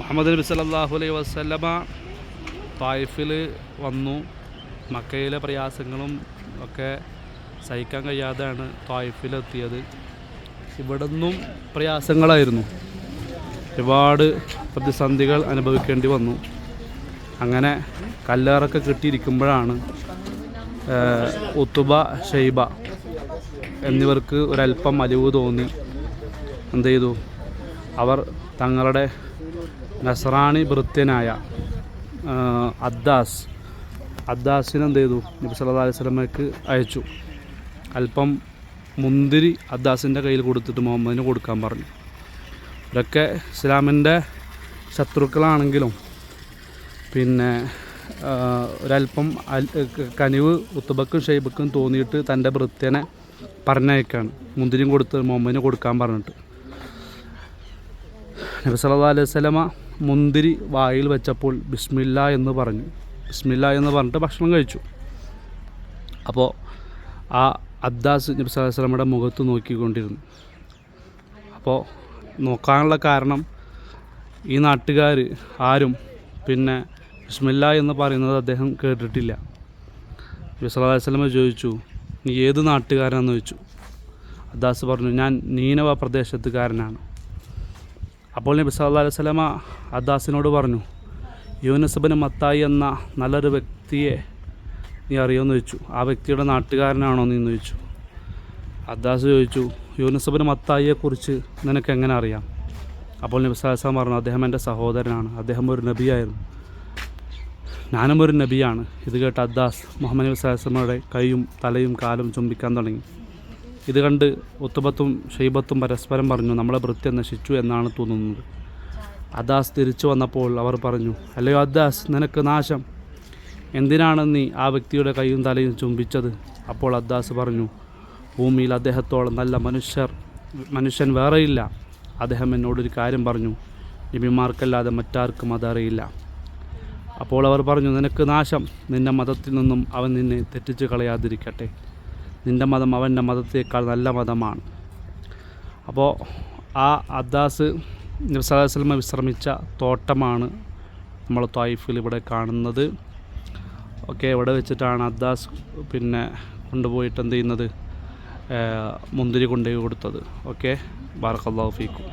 മുഹമ്മദ് നബി സല്ലാഹു അലൈഹി വസല്ലമ തായിഫിൽ വന്നു. മക്കയിലെ പ്രയാസങ്ങളും ഒക്കെ സഹിക്കാൻ കഴിയാതെയാണ് തായിഫിലെത്തിയത്. ഇവിടെ നിന്നും പ്രയാസങ്ങളായിരുന്നു. ഒരുപാട് പ്രതിസന്ധികൾ അനുഭവിക്കേണ്ടി വന്നു. അങ്ങനെ കല്ലേറൊക്കെ കിട്ടിയിരിക്കുമ്പോഴാണ് ഉത്തുബ ഷെയ്ബ എന്നിവർക്ക് ഒരല്പം അലിവ് തോന്നി. എന്ത് ചെയ്തു? അവർ തങ്ങളുടെ നസറാണി ഭൃത്യനായ അദ്ദാസ് അദ്ദാസിനെ എന്ത് ചെയ്തു? നബി സല്ലാ അലൈഹി വസല്ലമയ്ക്ക് അയച്ചു. അല്പം മുന്തിരി അദ്ദാസിന്റെ കയ്യിൽ കൊടുത്തിട്ട് മുഹമ്മദിന് കൊടുക്കാൻ പറഞ്ഞു. ഇവരൊക്കെ ഇസ്ലാമിന്റെ ശത്രുക്കളാണെങ്കിലും പിന്നെ ഒരല്പം കനിവ് ഉത്തുബക്കും ഷെയ്ബക്കും തോന്നിയിട്ട് തന്റെ ഭൃത്യനെ പറഞ്ഞയക്കാണ്. മുന്തിരിയും കൊടുത്ത് മുഹമ്മദിന് കൊടുക്കാൻ പറഞ്ഞിട്ട്. നബി സല്ലല്ലാഹു അലൈഹി വസല്ലമ മുന്തിരി വായിൽ വെച്ചപ്പോൾ ബിസ്മില്ല എന്ന് പറഞ്ഞു. ബിസ്മില്ല എന്ന് പറഞ്ഞിട്ട് ഭക്ഷണം കഴിച്ചു. അപ്പോൾ ആ അദ്ദാസ് നബി സല്ലല്ലാഹു അലൈഹി വസല്ലമയുടെ മുഖത്ത് നോക്കിക്കൊണ്ടിരുന്നു. അപ്പോൾ നോക്കാനുള്ള കാരണം ഈ നാട്ടുകാർ ആരും പിന്നെ ബിസ്മില്ല എന്ന് പറയുന്നത് അദ്ദേഹം കേട്ടിട്ടില്ല. നബി സല്ലല്ലാഹു അലൈഹി വസല്ലമ ചോദിച്ചു നീ ഏത് നാട്ടുകാരനാണെന്ന് ചോദിച്ചു? അദ്ദാസ് പറഞ്ഞു ഞാൻ നീനവ പ്രദേശത്തുകാരനാണ്. അപ്പോൾ നബി സല്ലാ അലൈഹി വസല്ലമ അദാസിനോട് പറഞ്ഞു യൂനസബിന് മത്തായി എന്ന നല്ലൊരു വ്യക്തിയെ നീ അറിയുമെന്ന് ചോദിച്ചു. ആ വ്യക്തിയുടെ നാട്ടുകാരനാണോ നീ? എന്ന് ചോദിച്ചു. അദ്ദാസ് ചോദിച്ചു യൂനസബിന് മത്തായിയെക്കുറിച്ച് നിനക്ക് എങ്ങനെ അറിയാം? അപ്പോൾ നബി വസല്ലം പറഞ്ഞു അദ്ദേഹം എന്റെ സഹോദരനാണ്. അദ്ദേഹം ഒരു നബിയായിരുന്നു. ഞാനും ഒരു നബിയാണ്. ഇത് കേട്ട അദ്ദാസ് മുഹമ്മദ് നബി സാഹസമ്മയുടെ കൈയും തലയും കാലും ചുംബിക്കാൻ തുടങ്ങി. ഇത് കണ്ട് ഉത്തുബത്തും ഷെയ്ബത്തും പരസ്പരം പറഞ്ഞു നമ്മളെ ഭൃത്യം നശിച്ചു എന്നാണ് തോന്നുന്നത്. അദാസ് തിരിച്ചു വന്നപ്പോൾ അവർ പറഞ്ഞു അല്ലയോ അദാസ് നിനക്ക് നാശം. എന്തിനാണ് നീ ആ വ്യക്തിയുടെ കൈയും തലയും ചുംബിച്ചത്? അപ്പോൾ അദാസ് പറഞ്ഞു ഭൂമിയിൽ അദ്ദേഹത്തോളം നല്ല മനുഷ്യർ മനുഷ്യൻ വേറെയില്ല. അദ്ദേഹം എന്നോടൊരു കാര്യം പറഞ്ഞു നബിമാർക്കല്ലാതെ മറ്റാർക്കും അതറിയില്ല. അപ്പോൾ അവർ പറഞ്ഞു നിനക്ക് നാശം. നിന്റെ മതത്തിൽ നിന്നും അവൻ നിന്നെ തെറ്റിച്ച് കളയാതിരിക്കട്ടെ. നിന്റെ മതം അവന്റെ മതത്തേക്കാൾ നല്ല മതമാണ്. അപ്പോൾ ആ അദ്ദാസ് നബ്സലാസ്ലമ വിശ്രമിച്ച തോട്ടമാണ് നമ്മൾ ത്വായിഫിൽ ഇവിടെ കാണുന്നത്. ഓക്കെ ഇവിടെ വെച്ചിട്ടാണ് അദ്ദാസ് പിന്നെ കൊണ്ടുപോയിട്ട് എന്ത് ചെയ്യുന്നത്? മുന്തിരി കൊണ്ടുപോയി കൊടുത്തത്. ഓക്കെ? ബാറക്കല്ലാഹു ഫീക്കും.